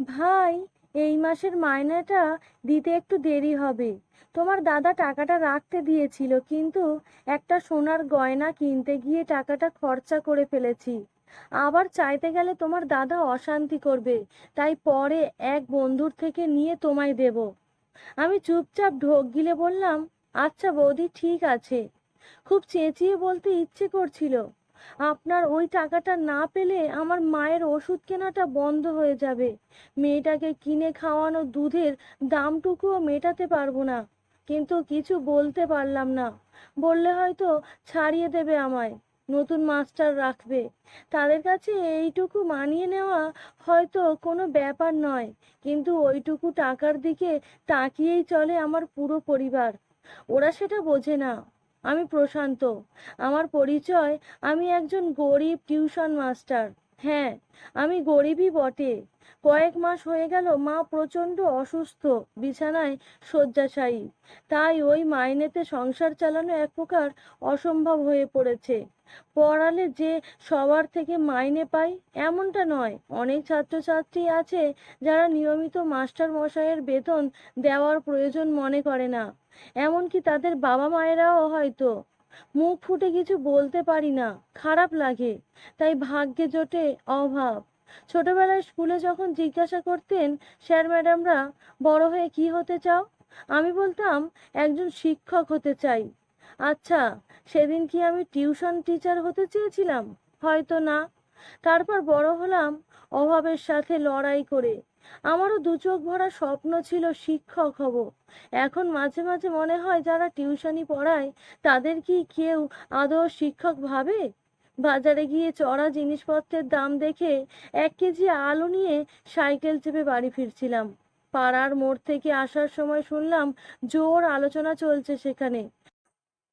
ভাই, এই মাসের মাইনেটা দিতে একটু দেরি হবে। তোমার দাদা টাকাটা রাখতে দিয়েছিল, কিন্তু একটা সোনার গয়না কিনতে গিয়ে টাকাটা খরচা করে ফেলেছি। আবার চাইতে গেলে তোমার দাদা অশান্তি করবে, তাই পরে এক বন্ধুর থেকে নিয়ে তোমায় দেব। আমি চুপচাপ ঢোক গিলে বললাম আচ্ছা বৌদি, ঠিক আছে। খুব চেঁচিয়ে বলতে ইচ্ছে করছিল। আপনার ওই টাকাটা না পেলে আমার মায়ের ওষুধ কেনাটা বন্ধ হয়ে যাবে। মেয়েটাকে কিনে খাওয়ানো দুধের দামটুকুও মেটাতে পারব না। কিন্তু কিছু বলতে পারলাম না। বললে হয়তো ছাড়িয়ে দেবে আমায়, নতুন মাস্টার রাখবে। তাদের কাছে এইটুকু মানিয়ে নেওয়া হয়তো কোনো ব্যাপার নয়, কিন্তু ওইটুকু টাকার দিকে তাকিয়েই চলে আমার পুরো পরিবার। ওরা সেটা বোঝে না। আমি প্রশান্ত। আমার পরিচয় আমি একজন গরিব টিউশন মাস্টার। হ্যাঁ আমি গরিবই বটে। কয়েক মাস হয়ে গেল, মা প্রচণ্ড অসুস্থ, বিছানায় শয্যাশায়ী। তাই ওই মাইনেতে সংসার চালানো এক প্রকার অসম্ভব হয়ে পড়েছে। পড়ালে যে সবার থেকে মাইনে পাই, এমনটা নয়। অনেক ছাত্রছাত্রী আছে যারা নিয়মিত মাস্টার মশাইয়ের বেতন দেওয়ার প্রয়োজন মনে করে না। এমনকি তাদের বাবা মায়েরাও হয়তো মুখ ফুটে কিছু বলতে পারি না, খারাপ লাগে। তাই ভাগ্যে জোটে অভাব। ছোটবেলায় স্কুলে যখন জিজ্ঞাসা করতেন, স্যার, ম্যাডামরা বড় হয়ে কি হতে চাও? আমি বলতাম, একজন শিক্ষক হতে চাই। আচ্ছা সেদিন কি আমি টিউশন টিচার হতে চেয়েছিলাম? হয়তো না। তারপর বড় হলাম অভাবের সাথে লড়াই করে। আমারও দু চোখ ভরা স্বপ্ন ছিল শিক্ষক হব। এখন মাঝে মাঝে মনে হয় যারা টিউশনি পড়ায়, তাদের কি কেউ আদৌ শিক্ষক ভাবে? বাজারে গিয়ে চড়া জিনিসপত্রের দাম দেখে এক কেজি আলু নিয়ে সাইকেল চেপে বাড়ি ফিরছিলাম। পাড়ার মোড় থেকে আসার সময় শুনলাম জোর আলোচনা চলছে সেখানে।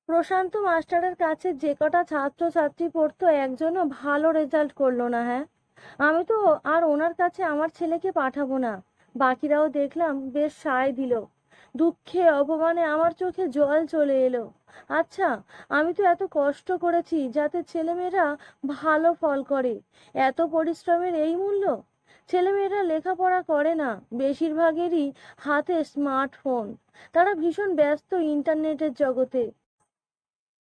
প্রশান্ত মাস্টারের কাছে যে কটা ছাত্রছাত্রী পড়তো একজনও ভালো রেজাল্ট করল না হ্যাঁ? আমি তো আর ওনার কাছে আমার ছেলেকে পাঠাবো না। বাকিরাও দেখলাম বেশ সায় দিল। দুঃখে, অপমানে আমার চোখে জল চলে এলো। আচ্ছা আমি তো এত কষ্ট করেছি যাতে ছেলেমেয়েরা ভালো ফল করে। এত পরিশ্রমের এই মূল্য? ছেলেমেয়েরা লেখাপড়া করে না, বেশিরভাগেরই হাতে স্মার্টফোন। তারা ভীষণ ব্যস্ত ইন্টারনেটের জগতে।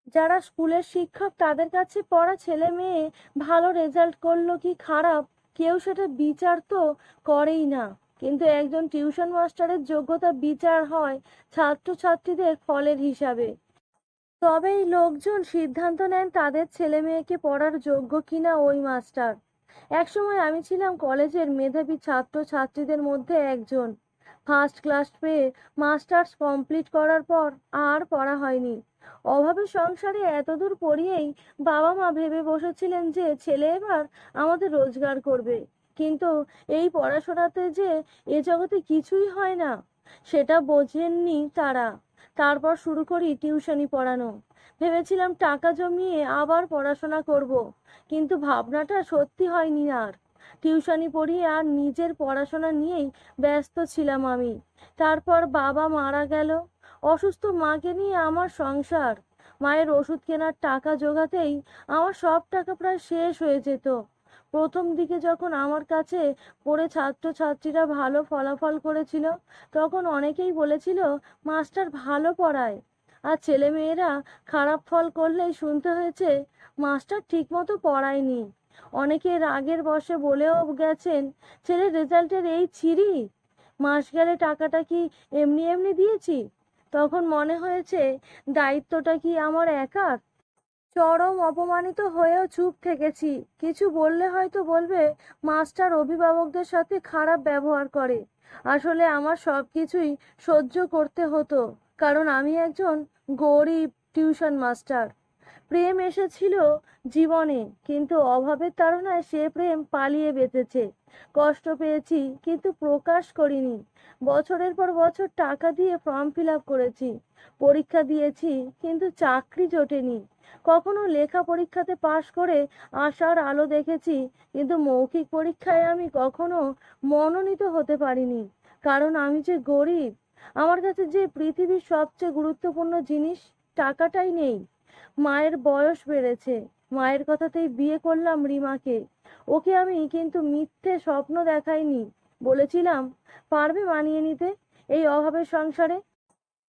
যারা স্কুলের শিক্ষক, তাদের কাছে পড়া ছেলে মেয়ে ভালো রেজাল্ট করল কি খারাপ? কেউ সেটা বিচার তো করেই না। কিন্তু একজন টিউশন মাস্টারের যোগ্যতা বিচার হয় ছাত্রছাত্রীদের ফলের হিসাবে। তবেই লোকজন সিদ্ধান্ত নেন তাদের ছেলে মেয়েকে পড়ার যোগ্য কিনা ওই মাস্টার একসময় আমি ছিলাম কলেজের মেধাবী ছাত্র ছাত্রীদের মধ্যে একজন। ফার্স্ট ক্লাস পেয়ে মাস্টার্স কমপ্লিট করার পর আর পড়া হয়নি। অভাবের সংসারে এতদূর পড়িয়েই বাবা মা ভেবে বসেছিলেন যে ছেলে এবার আমাদের রোজগার করবে। কিন্তু এই পড়াশোনাতে যে এ জগতে কিছুই হয় না, সেটা বোঝেননি তারা। তারপর শুরু করি টিউশনি পড়ানো। ভেবেছিলাম টাকা জমিয়ে আবার পড়াশোনা করব, কিন্তু ভাবনাটা সত্যি হয়নি আর। টিউশনি পড়িয়ে আর নিজের পড়াশোনা নিয়েই ব্যস্ত ছিলাম আমি। তারপর বাবা মারা গেল অসুস্থ মাকে নিয়ে আমার সংসার। মায়ের ওষুধ কেনার টাকা জোগাতেই আমার সব টাকা প্রায় শেষ হয়ে যেত। প্রথম দিকে যখন আমার কাছে পড়ে ছাত্রছাত্রীরা ভালো ফলাফল করেছিল, তখন অনেকেই বলেছিল, মাস্টার ভালো পড়ায়। আর ছেলে মেয়েরা খারাপ ফল করলেই শুনতে হয়েছে, মাস্টার ঠিকমতো পড়ায়নি। অনেকে রাগের বশে বলেও গেছেন, ছেলের রেজাল্টের এই ছিরি মাস গেলে টাকাটা কি এমনি এমনি দিয়েছি? তখন মনে হয়েছে, দায়িত্বটা কি আমার একার? চরম অপমানিত হয়েও চুপ থেকেছি। কিছু বললে হয়তো বলবে, মাস্টার অভিভাবকদের সাথে খারাপ ব্যবহার করে। আসলে আমার সব কিছুই সহ্য করতে হতো, কারণ আমি একজন গরিব টিউশন মাস্টার। প্রেম এসেছিল জীবনে, কিন্তু অভাবের তাড়নায় সে প্রেম পালিয়ে বেঁচেছে কষ্ট পেয়েছি, কিন্তু প্রকাশ করিনি। বছরের পর বছর টাকা দিয়ে ফর্ম ফিল করেছি, পরীক্ষা দিয়েছি, কিন্তু চাকরি জোটেনি। কখনো লেখা পরীক্ষাতে পাশ করে আশার আলো দেখেছি, কিন্তু মৌখিক পরীক্ষায় আমি কখনো মনোনীত হতে পারিনি। কারণ আমি যে গরিব, আমার কাছে যে পৃথিবীর সবচেয়ে গুরুত্বপূর্ণ জিনিস, টাকাটাই নেই। মায়ের বয়স বেড়েছে। মায়ের কথাতেই বিয়ে করলাম রিমাকে। ওকে আমি কিন্তু মিথ্যে স্বপ্ন দেখাইনি। বলেছিলাম, পারবে মানিয়ে নিতে এই অভাবের সংসারে?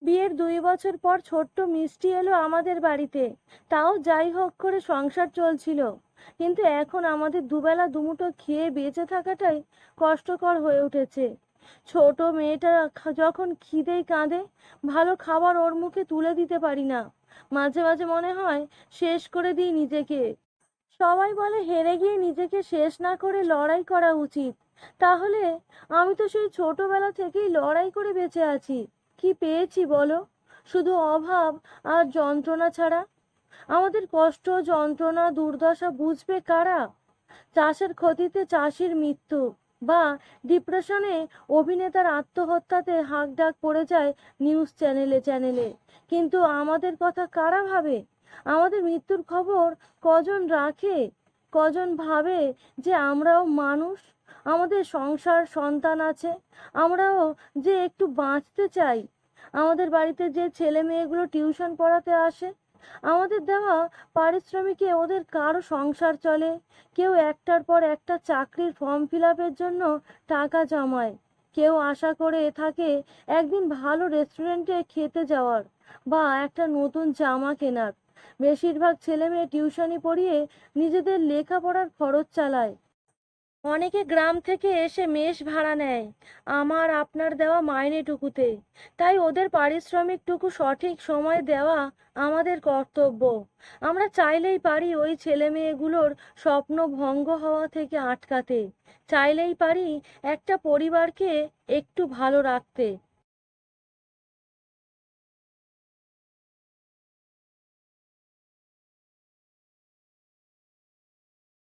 বিয়ের দুই বছর পর ছোট্ট মিষ্টি এলো আমাদের বাড়িতে। তাও যাই হোক করে সংসার চলছিল। কিন্তু এখন আমাদের দুবেলা দুমুঠো খেয়ে বেঁচে থাকাটাই কষ্টকর হয়ে উঠেছে। ছোট মেয়েটা যখন খিদেই কাঁদে, ভালো খাবার ওর মুখে তুলে দিতে পারি না। মাঝে মাঝে মনে হয় শেষ করে দিই নিজেকে। সবাই বলে হেরে গিয়ে নিজেকে শেষ না করে লড়াই করা উচিত। তাহলে আমি তো সেই ছোটবেলা থেকেই লড়াই করে বেঁচে আছি। কি পেয়েছি বলো? শুধু অভাব আর যন্ত্রণা ছাড়া? আমাদের কষ্ট, যন্ত্রণা, দুর্দশা বুঝবে কারা? চাষের ক্ষতিতে চাষির মৃত্যু। বা ডিপ্রেশনে অভিনেতার আত্মহত্যাতে হাঁক ডাক পড়ে যায় নিউজ চ্যানেলে চ্যানেলে কিন্তু আমাদের কথা কারা ভাবে? আমাদের মৃত্যুর খবর কজন রাখে? কজন ভাবে যে আমরাও মানুষ? আমাদের সংসার, সন্তান আছে। আমরাও যে একটু বাঁচতে চাই। আমাদের বাড়িতে যে ছেলে মেয়েগুলো টিউশন পড়াতে আসে আমাদের দেওয়া পারিশ্রমিকে ওদের কারও সংসার চলে। কেউ একটার পর একটা চাকরির ফর্ম ফিল জন্য টাকা জমায়। কেউ আশা করে থাকে একদিন ভালো রেস্টুরেন্টে খেতে যাওয়ার বা একটা নতুন জামা কেনার। বেশিরভাগ ছেলে মেয়ে টিউশনি পড়িয়ে নিজেদের লেখাপড়ার খরচ চালায়। অনেকে গ্রাম থেকে এসে মেষ ভাড়া নেয়, আমার আপনার দেওয়া মাইনেটুকুতে। তাই ওদের পারিশ্রমিকটুকু সঠিক সময় দেওয়া আমাদের কর্তব্য। আমরা চাইলেই পারি ওই ছেলে মেয়েগুলোর স্বপ্ন ভঙ্গ হওয়া থেকে আটকাতে। চাইলেই পারি একটা পরিবারকে একটু ভালো রাখতে।